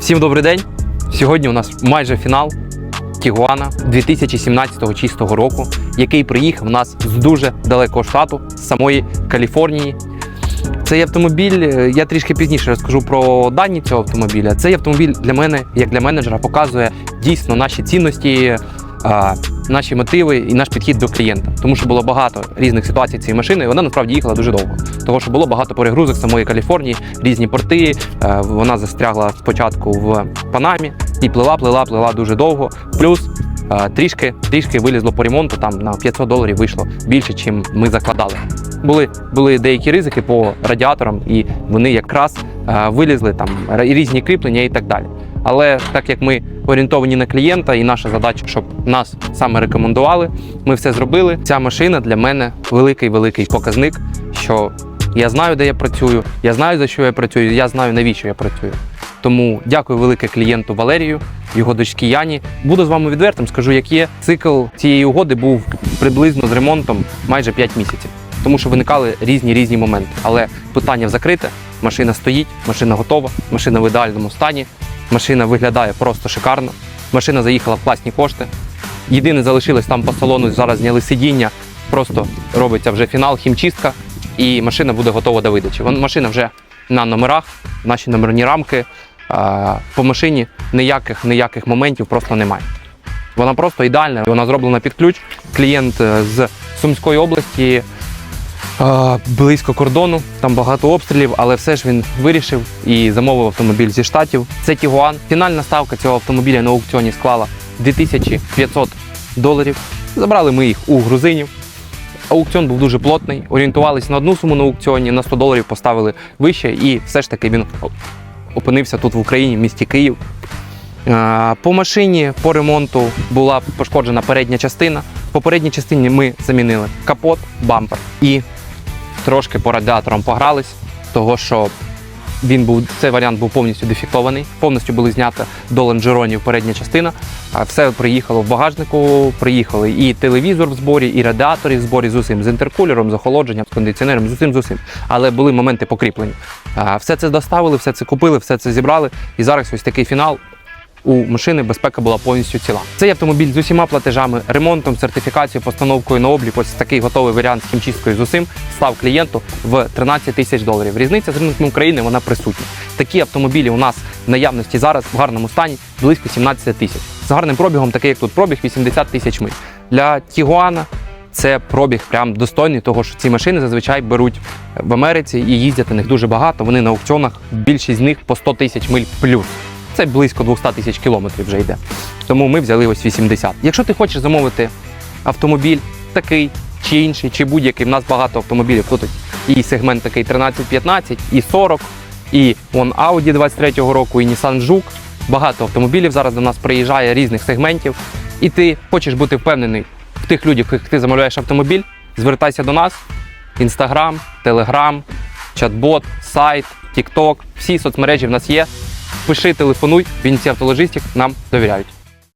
Всім добрий день. Сьогодні у нас майже фінал Тігуана 2017 чистого року, який приїхав у нас з дуже далекого штату, з самої Каліфорнії. Цей автомобіль, е, я трішки пізніше розкажу про дані цього автомобіля. Цей автомобіль для мене, як для менеджера, показує дійсно наші цінності, а, наші мотиви і наш підхід до клієнта. Тому що було багато різних ситуацій цієї машини, і вона насправді їхала дуже довго. Того, що було багато перегрузок самої Каліфорнії, різні порти. е, Вона застрягла спочатку в Панамі і плила, плила, плила дуже довго. Плюс е, трішки, трішки вилізло по ремонту, там на 500 доларів вийшло більше, ніж ми закладали. Були, були деякі ризики по радіаторам, і вони якраз е, вилізли там різні кріплення і так далі. Але так як ми орієнтовані на клієнта, і наша задача, щоб нас саме рекомендували, ми все зробили. Ця машина для мене великий великий показник, що я знаю, де я працюю, я знаю за що я працюю, я знаю навіщо я працюю. Тому дякую велике клієнту Валерію, його дочці Яні. Буду з вами відвертим, скажу, як є. Цикл цієї угоди був приблизно з ремонтом майже 5 місяців, тому що виникали різні різні моменти. Але питання закрите, машина стоїть, машина готова, машина в ідеальному стані, машина виглядає просто шикарно. Машина заїхала в класні кошти. Єдине залишилось там по салону, зараз зняли сидіння, просто робиться вже фінал, хімчистка, і машина буде готова до видачі. Машина вже на номерах, наші номерні рамки. По машині ніяких ніяких моментів просто немає. Вона просто ідеальна, вона зроблена під ключ. Клієнт е, з Сумської області близько кордону, там багато обстрілів, але все ж він вирішив і замовив автомобіль зі штатів. Це Тігуан. Фінальна ставка цього автомобіля на аукціоні склала 2500 доларів. Забрали ми їх у грузинів. Аукціон був дуже плотний. Орієнтувалися на одну суму на аукціоні, на 100 доларів поставили вище, і все ж таки він опинився тут в Україні, в місті Київ. По машині по ремонту була пошкоджена передня частина. По передній частині ми замінили капот, бампер і трошки по радіаторам погрались, того що він був цей варіант був повністю дефектований, повністю були знята до лонжеронів передня частина. Все приїхало в багажнику. Приїхали і телевізор в зборі, і радіатори в зборі з усім, з інтеркулером, з охолодженням, з кондиціонером, з усім з усім. Але були моменти покріплення. Все це доставили, все це купили, все це зібрали. І зараз ось такий фінал. У машини безпека була повністю ціла. Цей автомобіль з усіма платежами, ремонтом, сертифікацією, постановкою на облік. Ось такий готовий варіант з хімчисткою з усім став клієнту в 13 тисяч доларів. Різниця з ринком України вона присутня. Такі автомобілі у нас в наявності зараз в гарному стані близько 17 тисяч. З гарним пробігом, такий як тут пробіг 80 тисяч миль. Для Тігуана це пробіг прям достойний, того що ці машини зазвичай беруть в Америці і їздять на них дуже багато. Вони на аукціонах більшість з них по 100 тисяч миль плюс. Це близько 200 тисяч кілометрів вже йде. Тому ми взяли ось 80. Якщо ти хочеш замовити автомобіль такий чи інший, чи будь-який, в нас багато автомобілів. Тут і сегмент такий 13-15, і 40, і вон Audi 23-го року, і Nissan Juke. Багато автомобілів зараз до нас приїжджає різних сегментів. І ти хочеш бути впевнений в тих людях, яких ти замовляєш автомобіль, звертайся до нас. Інстаграм, Телеграм, чат-бот, сайт, Тікток, всі соцмережі в нас є. Пиши, телефонуй, Вінці Автологістик нам довіряють.